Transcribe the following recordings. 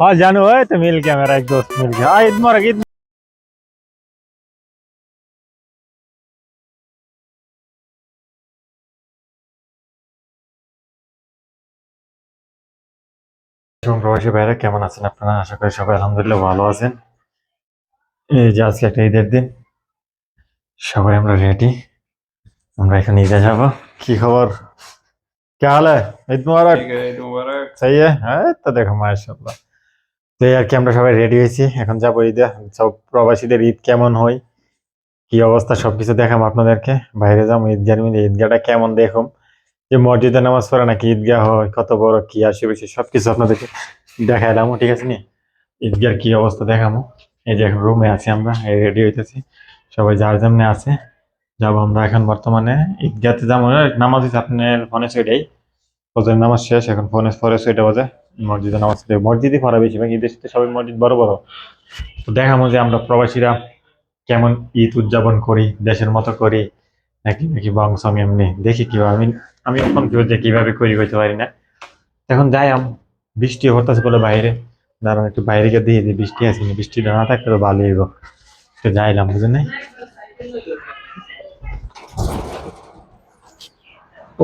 हाँ जानू है तो मिल गया मेरा एक दोस्त मिल गया हाँ ईद मुबारक ईद এবং প্রবাসী ভাইরা কেমন আছেন আপনারা আশা করি সবাই আলহামদুলিল্লাহ ভালো আছেন এই যে আজকে একটা ঈদের দিন সবাই আমরা রেডি আমরা এখন ঈদে যাব কি খবর কে হাল है ঈদ মুবারক ठीक है ईद मुबारक सही है হ্যাঁ তো দেখো মাশাআল্লাহ তো এই আর কি, আমরা সবাই রেডি হয়েছি। এখন যাব ঈদে। সব প্রবাসীদের ঈদ কেমন হয়, কি অবস্থা, সবকিছু দেখাম আপনাদেরকে। বাইরে যাব ঈদগার মিলে। ঈদগাটা কেমন দেখুম? যে মসজিদে নামাজ পড়ে নাকি ঈদগাহ হয়, কত বড়, কি আশেপাশে সবকিছু আপনাদেরকে দেখাইলাম ঠিক আছে নি? ঈদগার কি অবস্থা দেখামো। এই যে এখন রুমে আছি আমরা, এই রেডি হইতেছি। সবাই যার যেমনি আছে, যাব আমরা এখন বর্তমানে। ঈদগাতে যাব নামাজ আপনার ফোনে ফজরের নামাজ শেষ, এখন ফোনে পরে ছয়টা বাজে। মসজিদে নামাজ পড়ে, মসজিদই পড়া বেশিরভাগ ঈদের সাথে সবাই মসজিদ বড় বড়। তো দেখামো যে আমরা প্রবাসীরা কেমন ঈদ উদযাপন করি, দেশের মতো করি, নাকি নাকি বংশ আমি এমনি দেখি কীভাবে, আমি আমি এখন কেউ যে কীভাবে করি হইতে পারি না। এখন যাই আম, বৃষ্টি হতেছে বলে বাইরে, দাঁড়ান একটু বাইরে গিয়ে দিয়ে যে বৃষ্টি আছে কিনা। বৃষ্টি না থাকলে তো ভালো হইব। তো যাইলাম, বুঝলেন নাই?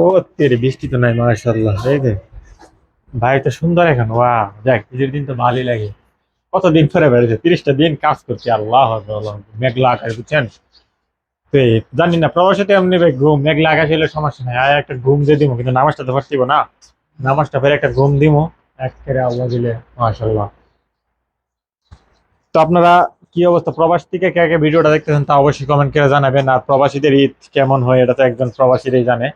ও বৃষ্টি তো নাই, মাশাআল্লাহ, এই যে। তো সুন্দর এখন ওয়া দেখ ঈদের দিন তো ভালোই লাগে। কতদিন ধরে বেড়েছে তিরিশটা দিন কাজ করছি, আল্লাহ। মেঘলা আকাশ, বুঝছেন? তো জানি না প্রবাসীতে এমনি ঘুম, মেঘলা আকাশ হলে সমস্যা নাই। আর একটা ঘুম দিয়ে দিব কিন্তু নামাজটা তো পারতিব না? নামাজটা ফের একটা ঘুম দিব এক ফেরে আল্লাহ দিলে, মাশাআল্লাহ। তো আপনারা কি অবস্থা? প্রবাস থেকে কে কে ভিডিওটা দেখতেছেন তা অবশ্যই কমেন্ট করে জানাবেন। আর প্রবাসীদের ঈদ কেমন হয়, এটা তো একজন প্রবাসীরাই জানে।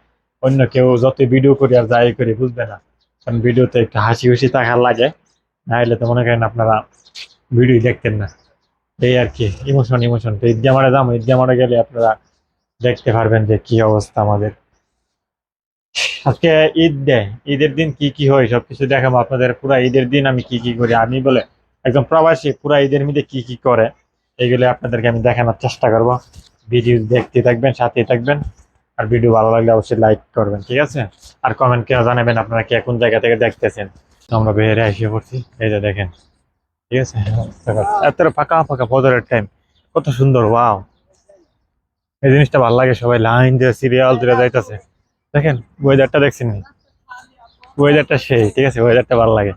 অন্য কেউ যত ভিডিও করি আর যাই করি, বুঝবে না। কারণ ভিডিওতে একটু হাসি খুশি থাকার লাগে। না হলে তো মনে করেন আপনারা ভিডিও দেখতেন না। এই আর কি ইমোশন ইমোশন তো ঈদগা মারা যাব ঈদগা মারা গেলে আপনারা দেখতে পারবেন যে কি অবস্থা আমাদের। আজকে ঈদ দেয় ঈদের দিন কি কি হয় সবকিছু দেখাবো আপনাদের। পুরা ঈদের দিন আমি কি কি করি, আমি বলে একদম প্রবাসী, পুরা ঈদের মধ্যে কি কি করে, এগুলো আপনাদেরকে আমি দেখানোর চেষ্টা করব। ভিডিও দেখতে থাকবেন, সাথে থাকবেন। আর ভিডিও ভালো লাগলে অবশ্যই লাইক করবেন, ঠিক আছে? আর কমেন্ট কেন জানাবেন আপনারা কে কোন জায়গা থেকে দেখতেছেন। তো আমরা বেরে এসে পড়ছি, এই যে দেখেন, ঠিক আছে? এত ফাঁকা ফাঁকা ফজরের টাইম কত সুন্দর ওয়াও এই জিনিসটা ভালো লাগে, সবাই লাইন দিয়ে সিরিয়াল দিয়ে যাইতেছে। দেখেন ওয়েদারটা দেখছেন ওয়েদারটা সেই, ঠিক আছে? ওয়েদারটা ভালো লাগে।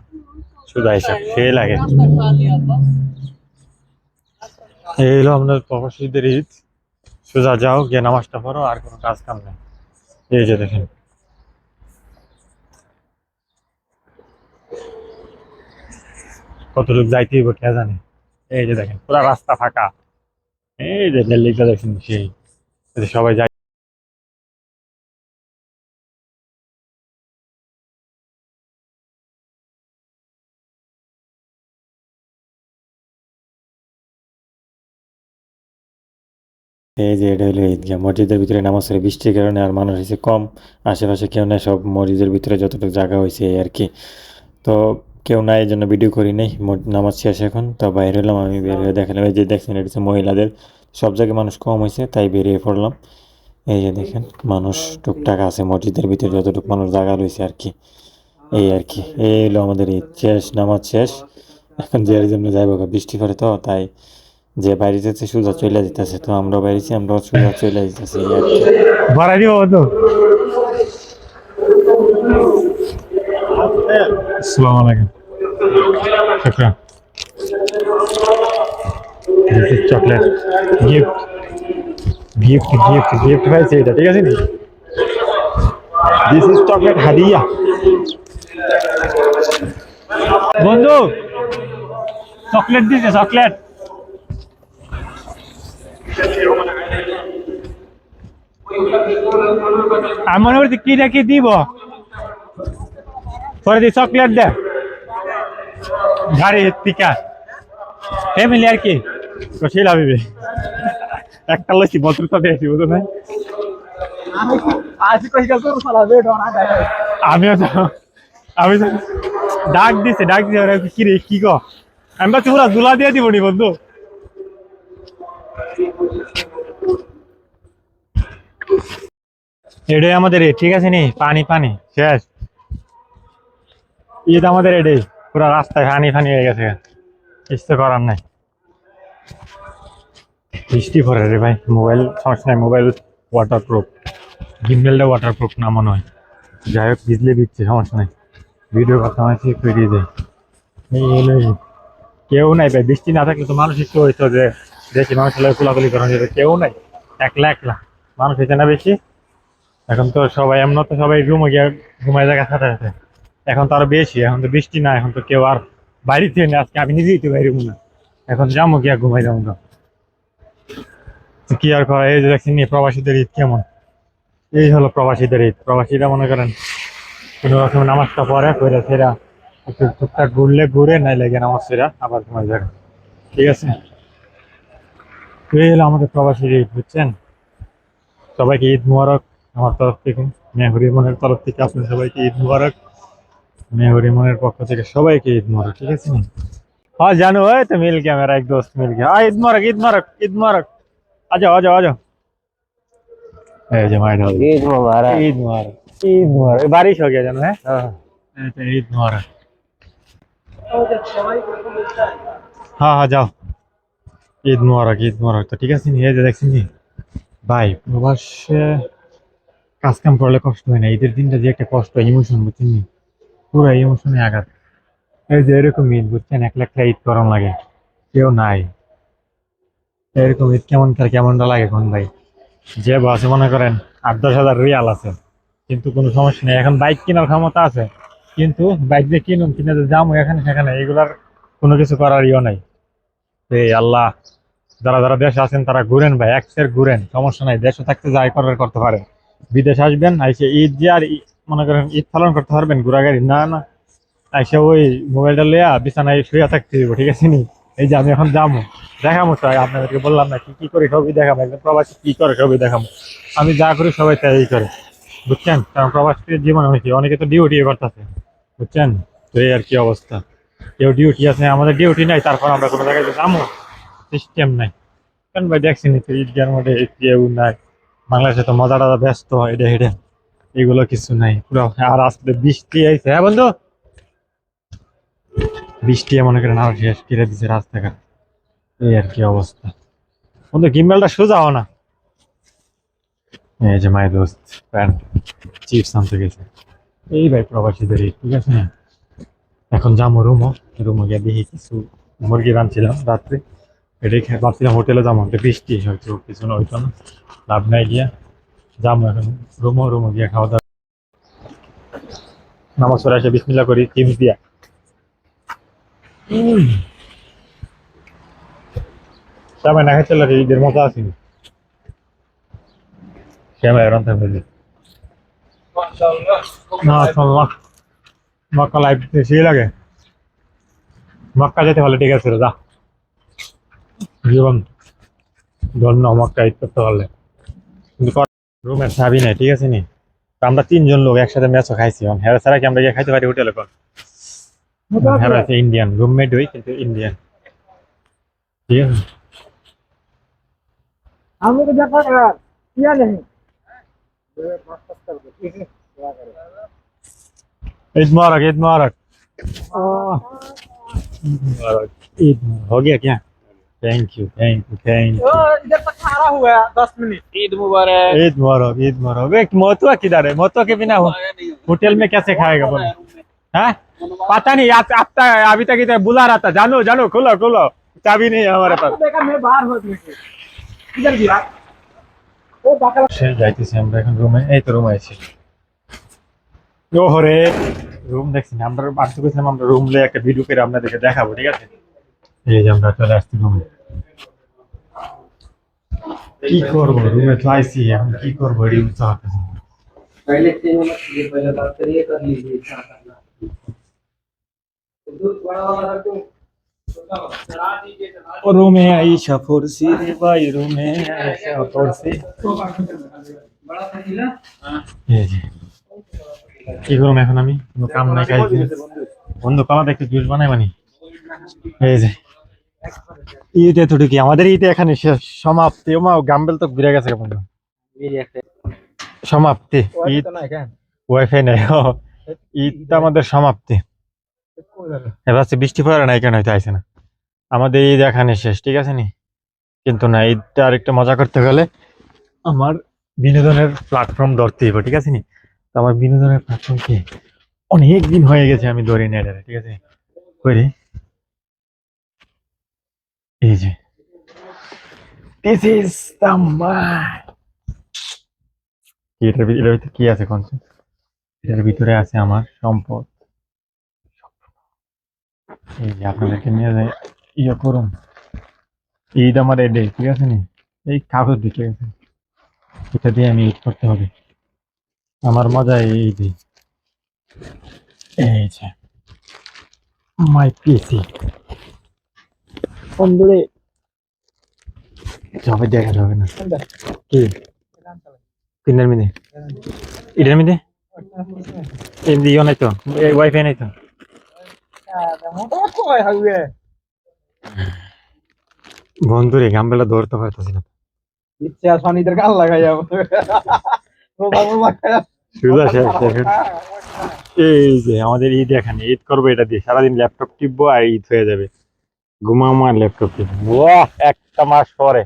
সুদা হিসাব, সেই লাগে। এই হলো আপনার প্রবাসীদের ঈদ। সোজা যাও, গিয়ে নামাজটা পড়ো, আর কোনো কাজ কাম নেই। এই যে দেখেন। কত লোক যাইতে হইব কে জানে? এই যে দেখেন, পুরা রাস্তা ফাঁকা। এই যে দেখেন সেই। সবাই যাই এই যে এটা হলো ঈদগাহ। মসজিদের ভিতরে নামাজ পড়ে বৃষ্টির কারণে আর মানুষ হয়েছে কম। আশেপাশে কেউ নেই, সব মসজিদের ভিতরে যতটুকু জায়গা হয়েছে এই আর কি। তো কেউ নাই এই জন্য ভিডিও করি নাই। নামাজ শেষ এখন। তো বাইরে হলাম, আমি বের হয়ে দেখালাম। এই যে দেখছেন, এটা হচ্ছে মহিলাদের। সব জায়গায় মানুষ কম হয়েছে, তাই বেরিয়ে পড়লাম। এই যে দেখেন, মানুষ টুকটাক আছে। মসজিদের ভিতরে যতটুকু মানুষ জায়গা রয়েছে আর কি। এই আর কি। এই হলো আমাদের ঈদ। শেষ, নামাজ শেষ। এখন যে জন্য যাইব, বৃষ্টি পড়ে তো, তাই যে বাইরে যেতে সোজা চলে যেতেছে তো আমরা বাইরেছি আমরা সোজা চলে যেতেছি বাড়াই দিব তো is chocolate gift gift gift gift এটা, ঠিক আছে দিস ইজ চকলেট হাদিয়া। বন্ধু চকলেট দিছে চকলেট আমি মনে করছি কি না কি দিব? পরে দিয়ে চকলেট দে। গাড়ি টিকা। ফ্যামিলি আর কি? তো সেই লাভিবে একটা লইছি বছর সাথে আছি বুঝো না আমিও তো আমি তো ডাক দিছে ডাক দিছে কি রে কি গো? আমি ভাবছি পুরা দুলা দিয়ে দিব নি বন্ধু। এটাই আমাদের ঠিক আছে নি? পানি পানি, শেষ। ঈদ আমাদের এটাই পুরো রাস্তায় ফানি ফানি হয়ে গেছে। কিছু করার নাই। বৃষ্টি পড়ে রে ভাই, মোবাইল, সমস্যা নাই, মোবাইল ওয়াটার প্রুফ গিম্বেলটা ওয়াটার প্রুফ না মনে হয়। যাই হোক, বিজলি দিচ্ছে, সমস্যা নাই। ভিডিও কথা আমার ঠিক করে দিয়ে এই। কেউ নাই ভাই, বৃষ্টি না থাকলে তো মানুষ একটু হইতো যে দেখি মানুষের লোক কুলাকুলি করানো যেত কেউ নাই। একলা একলা। মানুষ হইতে না বেশি? এখন তো সবাই, এমন তো সবাই রুমে গিয়ে ঘুমায় জায়গা সাথে সাথে। এখন তো আরও বেশি, এখন তো বৃষ্টি না এখন তো কেউ আর বাইরে থেকে আজকে আমি নিজেই তো বাইরে না এখন যাব গিয়া, ঘুমাই যাব তো কি আর করা, এই যে দেখছি প্রবাসীদের ঈদ কেমন? এই হলো প্রবাসীদের ঈদ। প্রবাসীরা মনে করেন, কোনো রকম নামাজটা পরে করে ফেরা। একটু টুকটাক ঘুরলে, ঘুরে নাই লেগে নামাজ ফেরা, আবার ঘুমাই যাবে। ঠিক আছে? এই হলো আমাদের প্রবাসীর ঈদ বুঝছেন সবাইকে ঈদ মুবারক আমার তরফ থেকে মেহরি মনের তরফ থেকে আপনার সবাইকে ঈদ মুবারক মেহরি মনের পক্ষ থেকে সবাইকে ঈদ মুবারক ঠিক আছে নি हाँ जानू है तो मिल गया मेरा एक दोस्त मिल गया हाँ ईद मुबारक ईद मुबारक ईद मुबारक आ जाओ आ जाओ आ जाओ ए जमाई डाल दो। ईद मुबारक ईद मुबारक ईद मुबारक बारिश हो गया जानू है हाँ। ए, तो ईद मुबारक हाँ हाँ যাও ঈদ মুবারক ঈদ মুবারক তো ঠিক আছে নি? এই যে দেখছেন নি? ভাই, প্রবাসে কাজ কাম করলে কষ্ট হয় না, ঈদের দিনটা যে একটা কষ্ট ইমোশন বুঝছেন নি? পুরো ইমোশনে আঘাত। এই যে এরকম ঈদ, বুঝছেন? এক লাখ ঈদ করন লাগে, কেউ নাই। এরকম ঈদ কেমন কার, কেমনটা লাগে কোন ভাই? যে বাসে মনে করেন আট দশ হাজার রিয়াল আছে, কিন্তু কোনো সমস্যা নেই। এখন বাইক কেনার ক্ষমতা আছে, কিন্তু বাইক দিয়ে কিনুন, কিনে যে যাব এখানে সেখানে, এগুলার কোনো কিছু করার ইয়ে নাই। এই আল্লাহ যারা যারা দেশে আছেন, তারা ঘুরেন ভাই, এক সের ঘুরেন, সমস্যা নাই, দেশে থাকতে যাই করার করতে পারেন। বিদেশ আসবেন, আইসে ঈদ যে আর মনে করেন ঈদ পালন করতে পারবেন ঘোরাগাড়ি না না। আইসে ওই মোবাইলটা লিয়া বিছানায় শুয়ে থাকতে দিব ঠিক আছে নি? এই যে আমি এখন যাব দেখাবো তো আপনাদেরকে বললাম না, কি কি করে সবই দেখাবো, একজন প্রবাসী কি করে সবই দেখাবো? আমি যা করি সবাই তাই করে, বুঝছেন? কারণ প্রবাসীর জীবন অনেকে অনেকে তো ডিউটি করতেছে, বুঝছেন? তো এই আর কি অবস্থা। কেউ ডিউটি আছে, আমাদের ডিউটি নাই, তারপর আমরা কোনো জায়গায় যাব? সিস্টেম নাই। কারণ ভাই দেখছি নি তো ইন্ডিয়ার মধ্যে কেউ নাই? বাংলাদেশে তো মজা টজা ব্যস্ত হয় হেঁটে এগুলো কিছু নাই, পুরো আর আজকে বৃষ্টি আইছে। হ্যাঁ বন্ধু? বৃষ্টি মনে করেন আরও শেষ কিরে দিছে রাস্তাঘাট। এই আর কি অবস্থা। বন্ধু, গিম্বেলটা সোজাও না। এই যে মাই দোস্ত, প্যান্ট, চিপস আনতে গেছে। এই ভাই প্রবাসীদের, ঠিক আছে? এখন যাব রুমও রুমও গিয়ে দেখি কিছু মুরগি রাঁধছিলাম রাত্রে। এটাই ভাবছিলাম হোটেলে যাব, একটা বৃষ্টি হয়তো কিছু না হইতো না লাভ নাই গিয়া যাব এখন। রুমও রুমও গিয়ে খাওয়া দাওয়া। নামাজ পড়ে এসে বিসমিল্লা করি চিমস দিয়া। সবাই না লাগে ঈদের মতো আসিনি সবাই রান্না ফেলি মক্কা লাইফ সেই লাগে। মক্কা যেতে হলে ঠিক আছে যা। জীবন ধন্য মক্কা ঈদ করতে পারলে কিন্তু রুমের চাবি নাই ঠিক আছে নি তো আমরা তিনজন লোক একসাথে ম্যাচও খাইছি এখন হ্যাঁ ছাড়া কি আমরা গিয়ে খাইতে পারি হোটেলে কর হ্যাঁ আছে ইন্ডিয়ান রুমমেট হই কিন্তু ইন্ডিয়ান ঠিক আছে हम लोग देखा किया नहीं ईद मुबारक ईद मुबारक ईद मुबारक ईद मुबारक। हो गया क्या thank you thank you thank you इधर तक खड़ा हुआ है दस मिनट ईद मुबारक ईद मुबारक ईद मुबारक एक मोतुआ किधर है मोतुआ के बिना हो होटल में कैसे खाएगा बोलो हाँ पता नहीं आप आप तक अभी तक इधर बुला रहा था जानो जानो खोलो खोलो चाबी नहीं है हमारे पास देखा मैं बाहर हो इधर गिरा वो बाकल সে যাইতেছি আমরা এখন রুমে এই তো রুমে আছি ও হরে রুম দেখছি না আমরা বাড়তে গেছিলাম আমরা রুম লে একটা ভিডিও করে আপনাদেরকে দেখাবো ঠিক আছে এই যে আমরা চলে আসছি রুমে কি করবো রুমে তো আইসি এখন কি করবো এটি বুঝতে পারতেছি না। पहले तीन मिनट ये पहले बात करिए कर लीजिए क्या करना दूध बड़ा वाला रखो चला दीजिए चला ও রুমে আইসা পড়ছি রে ভাই রুমে আইসা পড়ছি बड़ा पतीला এই যে কি করুম এখন আমি কোনো কাম নাই কাজ নেই। বন্ধু কলা একটু জুস বানাই মানি এই যে ঈদ এতটুকু আমাদের ঈদ এখানে শেষ সমাপ্তি। ও মা গাম্বেল তো ঘুরে গেছে কেমন? সমাপ্তি। ঈদ ওয়াইফাই নাই ঈদ তো আমাদের সমাপ্তি। এবার বৃষ্টি পড়ে নাই কেন হয়তো আইসে না। আমাদের ঈদ এখানে শেষ ঠিক আছে নি? কিন্তু না ঈদটা আরেকটা মজা করতে গেলে আমার বিনোদনের প্ল্যাটফর্ম ধরতে হইব ঠিক আছে নি? তো আমার বিনোদনের প্ল্যাটফর্ম কি? অনেক দিন হয়ে গেছে আমি ধরি না ঠিক আছে? করি দিস ইজ দ্য মাই এটার ভিতরে কি আছে কোন এটার ভিতরে আছে আমার সম্পদ। এই যে আপনাদেরকে নিয়ে যাই ইয়ে করুন। ঈদ আমার এডে ঠিক আছে নি? এই কাগজ দিয়ে ঠিক আছে। এটা দিয়ে আমি ঈদ করতে হবে। আমার মজা এই যে এই যে মাই পিসি বন্ধুরে যাবে দেখা যাবে না। কি? মিনে এটার মিনে এমনি ইয়ে নাই তো। ওয়াইফাই নাই তো। বন্ধুরে গামবেলা ধরতে পারতেছি না। ইচ্ছা শনিদের গাল লাগাই যাব। এই যে আমাদের ঈদ এখানে ঈদ করব এটা দিয়ে। সারাদিন ল্যাপটপ টিপবো আর ঈদ হয়ে যাবে। ঘুমাবো আর ল্যাপটপ টিপবো। একটা মাস পরে।